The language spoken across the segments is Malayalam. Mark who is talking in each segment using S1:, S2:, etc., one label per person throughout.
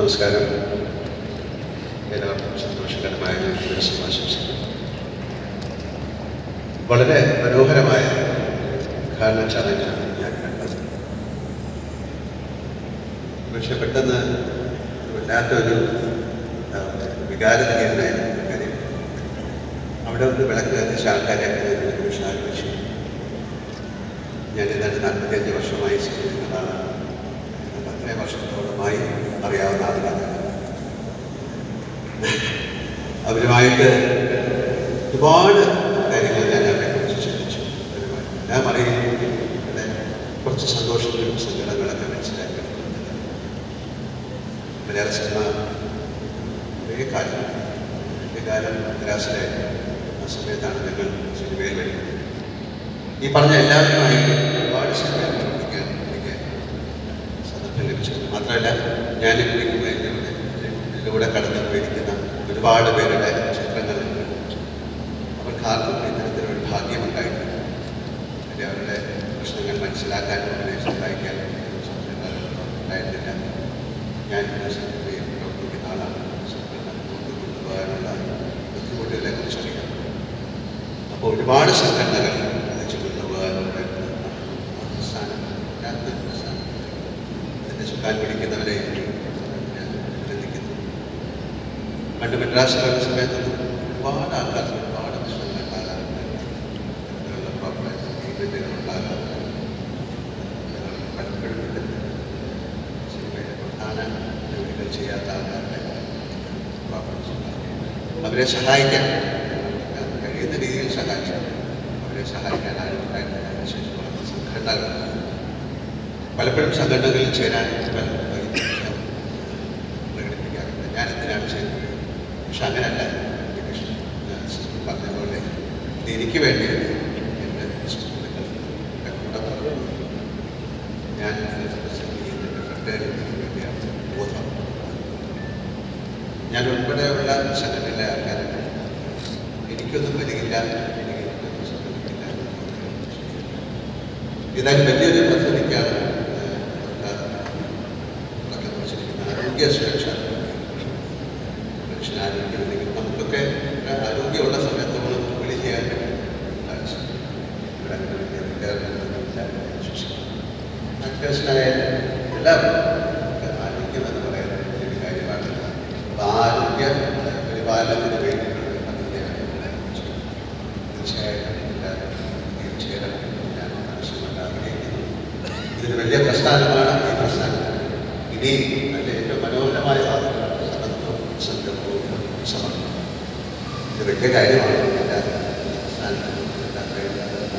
S1: നമസ്കാരം. എല്ലാവർക്കും സന്തോഷകരമായ ദിവസം ആശംസിക്കുന്നു വളരെ മനോഹരമായ ഉദ്ഘാടന ചടങ്ങാണ് ഞാൻ കണ്ടത്. പക്ഷെ പെട്ടെന്ന് വല്ലാത്തൊരു വികാരതയുണ്ടായിരുന്നു കാര്യം. അവിടെ ഒന്ന് വിളക്ക് കത്തിച്ച ആൾക്കാരെ ആലോചിച്ചു. ഞാൻ ഏതാണ്ട് നാൽപ്പത്തിയഞ്ച് വർഷമായി ചെയ്യുന്നതാണ് പത്തേ വർഷത്തോളമായി അറിയാവുന്ന ആൾക്കാരാണ്. അവരുമായിട്ട് ഒരുപാട് കാര്യങ്ങൾ ഞാൻ അവരെ കുറിച്ച് ചിന്തിച്ചു. ഞാൻ അറിയുന്നു കുറച്ച് സന്തോഷത്തിലും സങ്കടങ്ങളൊക്കെ മനസ്സിലാക്കി. മലയാള സിനിമ കുറേ കാലം എന്റെ കാലം മദ്രാസിലെ ആ സമയത്താണ് ഞങ്ങൾ സിനിമയിൽ വരുന്നത്. ഈ പറഞ്ഞ എല്ലാവരുമായിട്ട് ഒരുപാട് സിനിമയിൽ മാത്രമല്ല ഞാൻ ഇതിലൂടെ കടന്നു പോയിരിക്കുന്ന ഒരുപാട് പേരുടെ ചിത്രങ്ങൾ അവർക്ക് ആർക്കും ഇത്തരത്തിലൊരു ഭാഗ്യമുണ്ടായിട്ടില്ല. അല്ലെങ്കിൽ അവരുടെ പ്രശ്നങ്ങൾ മനസ്സിലാക്കാൻ അവരെ സഹായിക്കാനും ഉണ്ടായിട്ടില്ല ഞാൻ പ്രവർത്തിക്കുന്ന ആളാണ്. കൊണ്ടുപോകാനുള്ള ബുദ്ധിമുട്ടുകളെ കുറിച്ചറിയാം. അപ്പോൾ ഒരുപാട് സംഘടനകൾ പണ്ട് മദ്രാസിലുള്ള സമയത്തൊന്നും ഒരുപാട് ആൾക്കാർ ഒരുപാട് പ്രശ്നങ്ങൾ ഉണ്ടാകാറുണ്ട് ഇത്തരത്തിലുള്ള പ്രോബ്ലം ഈവൻറ്റുകൾ ഉണ്ടാകാറുണ്ട് ഞങ്ങൾ പലപ്പോഴും ഇത് സിനിമയിലെ പ്രധാന ജോലികൾ ചെയ്യാത്ത ആൾക്കാരുടെ പ്രോബ്ലംസ് ഉണ്ടാകും അവരെ സഹായിക്കാൻ കഴിയുന്ന രീതിയിൽ സഹായിച്ചു അവരെ സഹായിക്കാൻ ആരും ഉണ്ടായിട്ടില്ല അതിനുശേഷമുള്ള സംഘടനകൾ പലപ്പോഴും സംഘടനകളിൽ ചേരാൻ പല- പക്ഷെ അങ്ങനല്ല. സിസ്റ്റർ പറഞ്ഞ പോലെ എനിക്ക് വേണ്ടിയല്ല. എന്റെ കൂടെ ഞാൻ ബോധം ഞാൻ ഉൾപ്പെടെയുള്ള സംഘടനയിലെ ആൾക്കാരെ എനിക്കൊന്നും വരികില്ല എനിക്ക് വലിയൊരു പദ്ധതിക്കാണ് ആരോഗ്യ സുരക്ഷ മനുഷ്യന് ആരോഗ്യം ഉണ്ടെങ്കിൽ നമുക്കൊക്കെ ആരോഗ്യമുള്ള സമയത്ത് നമ്മൾ വിളി ചെയ്യാൻ അത്യാവശ്യമായ എല്ലാവരും ആരോഗ്യം എന്ന് പറയുന്നത് ഒരു കാര്യമാണ്. അപ്പോൾ ആരോഗ്യ പരിപാലനത്തിന് വേണ്ടിയിട്ടുള്ള ചെയ്യുന്നത്. തീർച്ചയായിട്ടും എല്ലാവരും ചേരണം ഞാൻ ആവശ്യമായിട്ട് ആഗ്രഹിക്കുന്നു. ഇതൊരു വലിയ പ്രസ്ഥാനമാണ് ഈ പ്രസ്ഥാനം. ഇനി അതിന്റെ ഇത് വലിയ കാര്യമാണ് എല്ലാ പ്രസ്ഥാനത്തിനും എല്ലാ കഴിവുകളും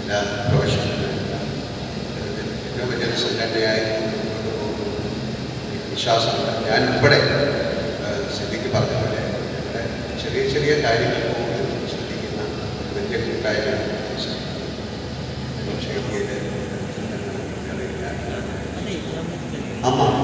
S1: എല്ലാ പ്രൊഫഷണലും ഏറ്റവും വലിയൊരു സംഘടനയായി മുന്നോട്ട് പോകുന്നു എനിക്ക് വിശ്വാസമുണ്ട് ഞാൻ ഉൾപ്പെടെ സ്ഥിതിക്ക് പറഞ്ഞ പോലെ ഇവിടെ ചെറിയ ചെറിയ കാര്യങ്ങൾ പോലും ശ്രദ്ധിക്കുന്ന ഒരു വലിയ കൂട്ടായ്മയാണ് ക്ഷേത്രയിലെ അമ്മ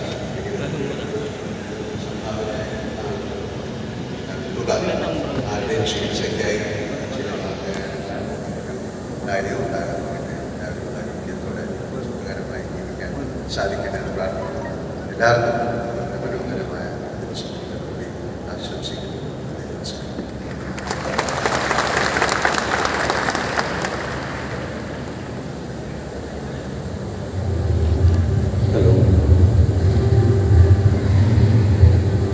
S1: ആരുടെയും ചികിത്സയ്ക്കായി കാര്യം ഉണ്ടാകുന്നതിന് എല്ലാവരും ആരോഗ്യത്തോടെ സുഖകരമായി ജീവിക്കാൻ സാധിക്കട്ടെ എന്ന് പ്രാർത്ഥിക്കുന്നു എല്ലാവർക്കും